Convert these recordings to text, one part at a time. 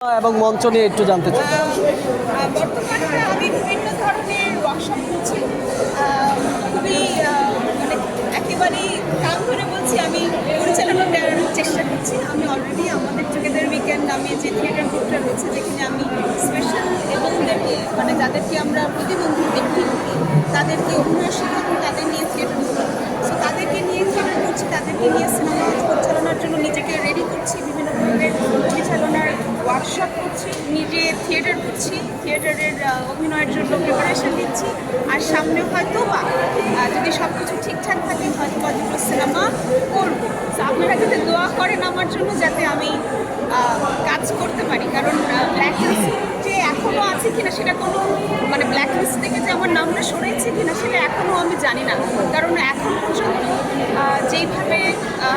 এবং মঞ্চ নিয়ে একটু জানতে চাই। বর্তমানে আমি বিভিন্ন ধরনের ওয়ার্কশপ করছি। খুবই মানে একেবারেই কাম ধরে বলছি, আমি পরিচালনা দেওয়ার চেষ্টা করছি। আমি অলরেডি আমাদের টুগেদার উইকেন্ড নামে যে থিয়েটার গ্রুপটা রয়েছে, যেখানে আমি স্পেশাল এবংদেরকে মানে যাদেরকে আমরা প্রতিবন্ধী ব্যক্তি তাদেরকে অভিনয় শেখাবো তাদের নিয়ে থিয়েটার সো তাদেরকে নিয়ে থিয়েটার করছি, তাদেরকে নিয়ে সিনেমা পরিচালনার জন্য নিজেকে রেডি করছি, বিভিন্ন নিজে থিয়েটার করছি থিয়েটারের অভিনয়ের জন্য প্রিপারেশন নিচ্ছি। আর সামনে হয়তো বা যদি সব কিছু ঠিকঠাক থাকে, হয়তো বা দুটো সিনেমা করব। আপনারা যাতে দোয়া করেন আমার জন্য যাতে আমি কাজ করতে পারি। কারণ ব্ল্যাক লিস্ট যে এখনও আছে কিনা সেটা কোনো মানে ব্ল্যাক লিস্ট থেকে যে আমার নামটা সরেছে কিনা সেটা এখনও আমি জানি না। কারণ এখন পর্যন্ত যেইভাবে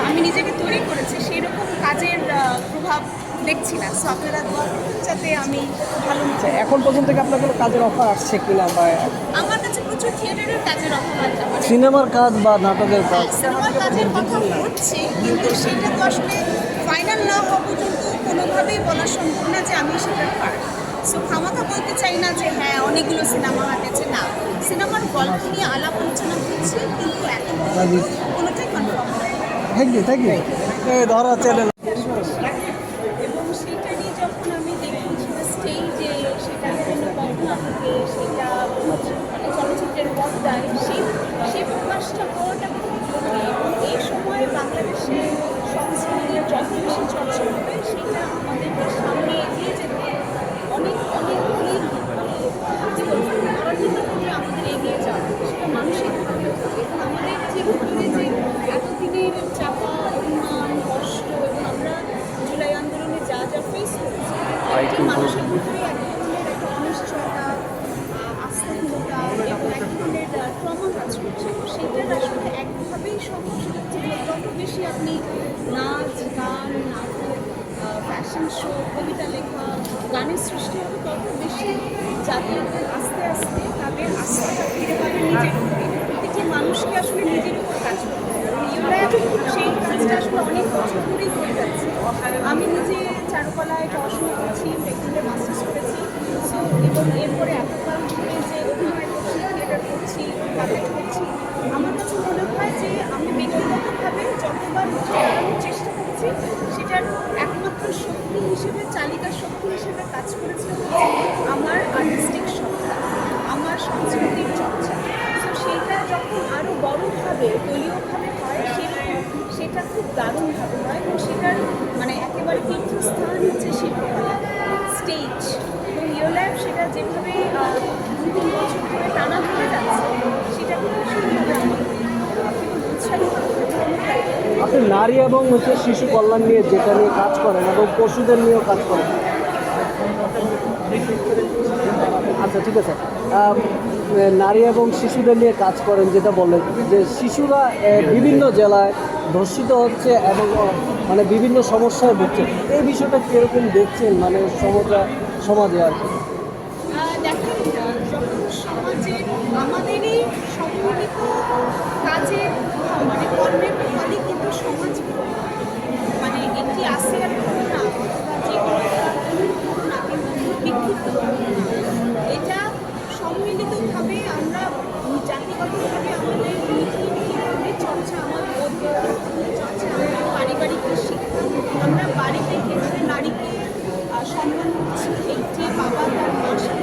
আমি নিজেকে তৈরি করেছি সেই রকম কাজের প্রভাব দেখছি না। সো আপনারা দোয়া যাতে আমি ভালো মতো এখন পর্যন্ত কি আপনার কোনো কাজের অফার আসছে কিনা বা আমার কাছে প্রচুর থিয়েটারের কাজের অফার আছে। মানে সিনেমার কাজ বা নাটকের কাজ? সিনেমার কাজের কথা হচ্ছে কিন্তু সেটা তো আসলে ফাইনাল না হওয়া পর্যন্ত কোনোভাবেই বলা সম্ভব না যে আমি সেটা পার সো খামাখা বলতে চাই না যে হ্যাঁ অনেকগুলো সিনেমা হাঁটেছে না সিনেমার গল্প নিয়ে আলাপ আলোচনা করছি কিন্তু এখন কোনোটাই confirm thank you thank you ধরা চ্যানেল বেশি আপনি নাচ, গান, নাটক ফ্যাশন শো কবিতা লেখা, গানের সৃষ্টি হবে বেশি জাতীয়দের আস্তে আস্তে তাদের প্রতিটি মানুষকে আসলে নিজের উপর কাজ করতে হবে। সেই কাজটা আসলে অনেক বছর ধরেই করে যাচ্ছে। আমি নিজে চারুকলায় পড়াশোনা এরপরে এতকাল ধরে যে অভিনয় করছি থিয়েটার করছি করছি, আমার কাছে মনে যে আমি ব্যক্তিগতভাবে যতবার চেষ্টা করেছি, সেটার একমাত্র শক্তি হিসেবে, চালিকা শক্তি হিসেবে কাজ করেছে আমার আর্টিস্টিক সত্তা, আমার সংস্কৃতির চর্চা। তো সেইটা যখন আরও বড়োভাবে দলীয়ভাবে হয় সেরকম সেটা খুব দারুণভাবে হয়, এবং সেটার মানে একেবারে তীর্থস্থান হচ্ছে শিল্পকলা স্টেজ এবং ইয়োল্যাব সেটা যেভাবে আহ, দু তিন বছর ধরে টানা ধরে যাচ্ছে সেটা খুব ভীষণভাবে আমাকে আহ, খুব উৎসাহিত করে, অনুপ্রাণিত করে। আপনি নারী এবং হচ্ছে শিশু কল্যাণ নিয়ে যেটা নিয়ে কাজ করেন এবং পশুদের নিয়েও কাজ করেন। আচ্ছা ঠিক আছে। নারী এবং শিশুদের নিয়ে কাজ করেন যেটা বললেন যে শিশুরা বিভিন্ন জেলায় ধর্ষিত হচ্ছে এবং মানে বিভিন্ন সমস্যায় ভুগছে। এই বিষয়টা কীরকম দেখছেন মানে সমাজে সমাজে আর কি? সমাজে, আমাদেরই সম্মিলিত কাজে মানে কর্মের ফলে কিন্তু সমাজ মানে একটি আসিয়ার আর যে ঘটনা বিক্ষিপ্ত এটা সম্মিলিতভাবে আমরা জাতিগতভাবে আমাদের নীতিভাবে চর্চা আমার চর্চা আমরা পারিবারিক শিক্ষা। আমরা বাড়িতে ক্ষেত্রে নারীকে সম্মান করছি একটি বাবা তার মাসের